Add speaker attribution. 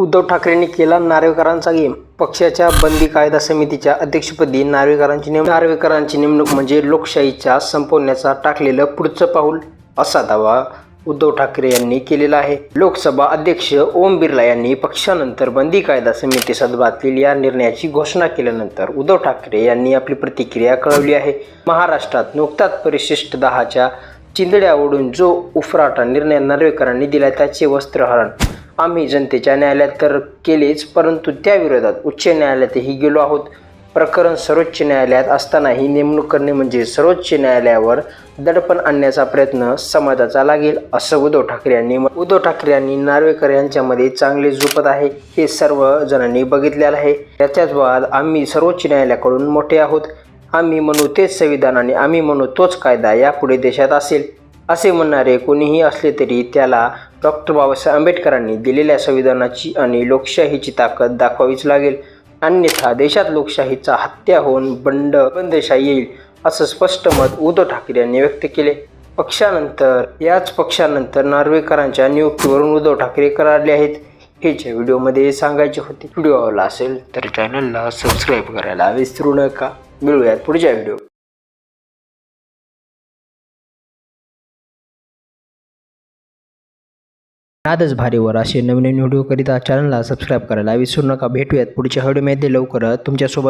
Speaker 1: उद्धव ठाकरेंनी केला नार्वेकरांचा गेम. पक्षाच्या बंदी कायदा समितीच्या अध्यक्षपदी नार्वेकरांची नेम नार्वेकरांची नेमणूक म्हणजे लोकशाहीच्या संपवण्याचा टाकलेलं पुढचं पाऊल असा दावा उद्धव ठाकरे यांनी केलेला आहे. लोकसभा अध्यक्ष ओम बिर्ला यांनी पक्षानंतर बंदी कायदा समिती या निर्णयाची घोषणा केल्यानंतर उद्धव ठाकरे यांनी आपली प्रतिक्रिया कळवली आहे. महाराष्ट्रात नुकताच परिशिष्ट दहाच्या चिंदड्यावडून जो उफराटा निर्णय नार्वेकरांनी दिला त्याचे वस्त्रहरण आम्ही जनतेच्या न्यायालयात तर केलेच परंतु त्याविरोधात उच्च न्यायालयातही गेलो आहोत. प्रकरण सर्वोच्च न्यायालयात असतानाही नेमणूक करणे म्हणजे सर्वोच्च न्यायालयावर दडपण आणण्याचा प्रयत्न समाजाचा लागेल असं उद्धव ठाकरे यांनी उद्धव ठाकरे यांनी नार्वेकर यांच्यामध्ये चांगले झोपत आहे हे सर्व जणांनी बघितलेलं आहे. याच्याच बाद आम्ही सर्वोच्च न्यायालयाकडून मोठे आहोत. आम्ही म्हणू तेच संविधान आणि आम्ही म्हणू तोच कायदा यापुढे देशात असेल. असे म्हणणारे कोणीही असले तरी त्याला डॉक्टर बाबासाहेब आंबेडकरांनी दिलेल्या संविधानाची आणि लोकशाहीची ताकद दाखवावीच लागेल. अन्यथा देशात लोकशाहीचा हत्या होऊन बंड बंदशाही येईल असं स्पष्ट मत उद्धव ठाकरे यांनी व्यक्त केले. पक्षानंतर याच पक्षानंतर नार्वेकरांच्या नियुक्तीवरून उद्धव ठाकरे करारले आहेत. हे ज्या व्हिडिओमध्ये सांगायचे होते व्हिडिओ आवडला असेल तर चॅनलला सबस्क्राईब करायला विसरू नका. मिळूयात पुढच्या व्हिडिओ नादच भारीवर असे नवीन नवीन व्हिडिओ करीता चॅनलला सबस्क्राईब करायला विसरू नका. भेटूयात पुढच्या व्हिडिओमध्ये लवकरच तुमच्यासोबत